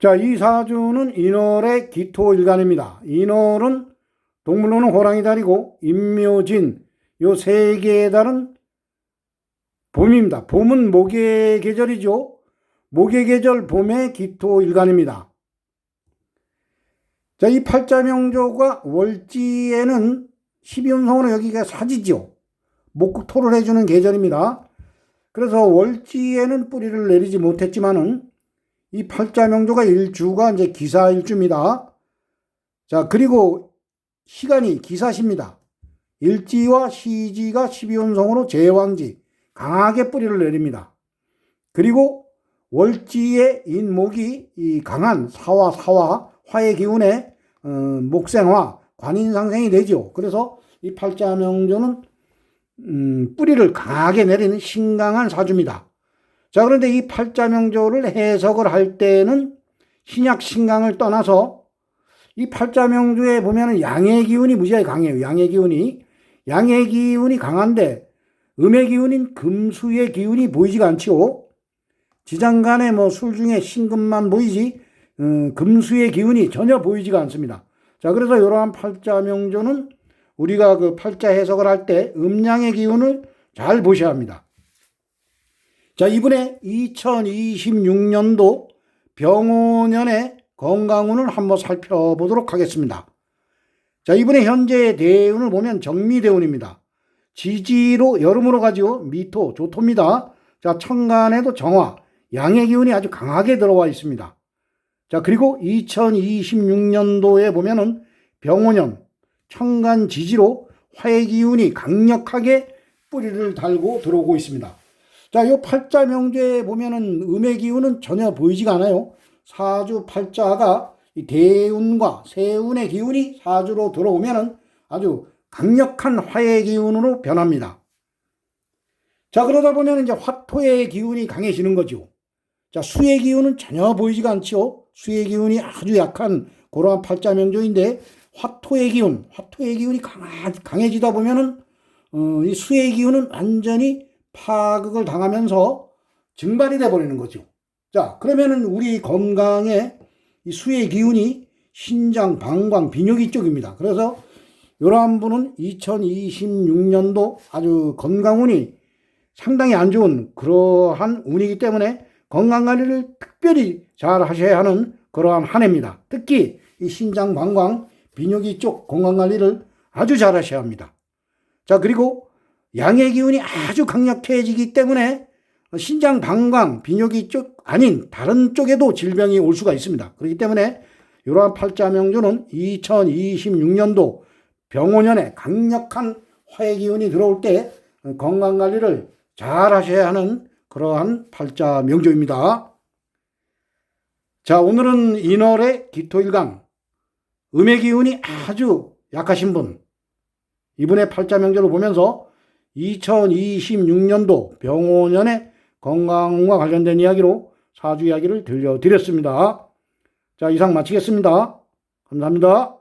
자, 이 사주는 인월의 기토일간입니다. 인월은 동물로는 호랑이 달이고 임묘진 요 세 개의 달은 봄입니다. 봄은 목의 계절이죠. 목의 계절 봄의 기토일간입니다. 자, 이 팔자명조가 월지에는 12운성으로 여기가 사지죠. 목토를 해주는 계절입니다. 그래서 월지에는 뿌리를 내리지 못했지만은 이 팔자명조가 일주가 이제 기사 일주입니다. 자, 그리고 시간이 기사십니다. 일지와 시지가 12운성으로 제왕지, 강하게 뿌리를 내립니다. 그리고 월지의 인목이 이 강한 사화, 사화, 화의 기운에 어, 목생화, 관인상생이 되죠. 그래서 이 팔자명조는 음, 뿌리를 강하게 내리는 신강한 사주입니다. 자, 그런데 이 팔자명조를 해석을 할 때는 신약 신강을 떠나서 이 팔자명조에 보면은 양의 기운이 무지하게 강해요. 양의 기운이. 양의 기운이 강한데 음의 기운인 금수의 기운이 보이지가 않지요. 지장간에 뭐 술 중에 신금만 보이지 어, 금수의 기운이 전혀 보이지가 않습니다. 자, 그래서 이러한 팔자명조는 우리가 그 팔자 해석을 할 때 음양의 기운을 잘 보셔야 합니다. 자, 이번에 2026년도 병오년의 건강운을 한번 살펴보도록 하겠습니다. 자, 이번에 현재 대운을 보면 정미대운입니다. 지지로 여름으로 가지고 미토, 조토입니다. 자, 천간에도 정화, 양의 기운이 아주 강하게 들어와 있습니다. 자, 그리고 2026년도에 보면은 병오년, 천간 지지로 화의 기운이 강력하게 뿌리를 달고 들어오고 있습니다. 자, 요 팔자 명제에 보면은 음의 기운은 전혀 보이지가 않아요. 사주 팔자가 이 대운과 세운의 기운이 사주로 들어오면은 아주 강력한 화의 기운으로 변합니다. 자, 그러다 보면 이제 화토의 기운이 강해지는 거죠. 자, 수의 기운은 전혀 보이지가 않죠. 수의 기운이 아주 약한 그러한 팔자 명조인데 화토의 기운, 화토의 기운이 강하, 강해지다 보면은 어, 이 수의 기운은 완전히 파극을 당하면서 증발이 돼 버리는 거죠. 자, 그러면은 우리 건강에 이 수의 기운이 신장, 방광, 비뇨기 쪽입니다. 그래서 이러한 분은 2026년도 아주 건강운이 상당히 안 좋은 그러한 운이기 때문에 건강 관리를 특별히 잘 하셔야 하는 그러한 한 해입니다. 특히 이 신장, 방광, 비뇨기 쪽 건강 관리를 아주 잘 하셔야 합니다. 자, 그리고 양의 기운이 아주 강력해지기 때문에 신장, 방광, 비뇨기 쪽 아닌 다른 쪽에도 질병이 올 수가 있습니다. 그렇기 때문에 이러한 팔자 명조는 2026년도 병오년에 강력한 화의 기운이 들어올 때 건강 관리를 잘 하셔야 하는 그러한 팔자 명조입니다. 자, 오늘은 인월의 기토일강, 음의 기운이 아주 약하신 분, 이분의 팔자 명조를 보면서 2026년도 병오년의 건강과 관련된 이야기로 사주 이야기를 들려드렸습니다. 자, 이상 마치겠습니다. 감사합니다.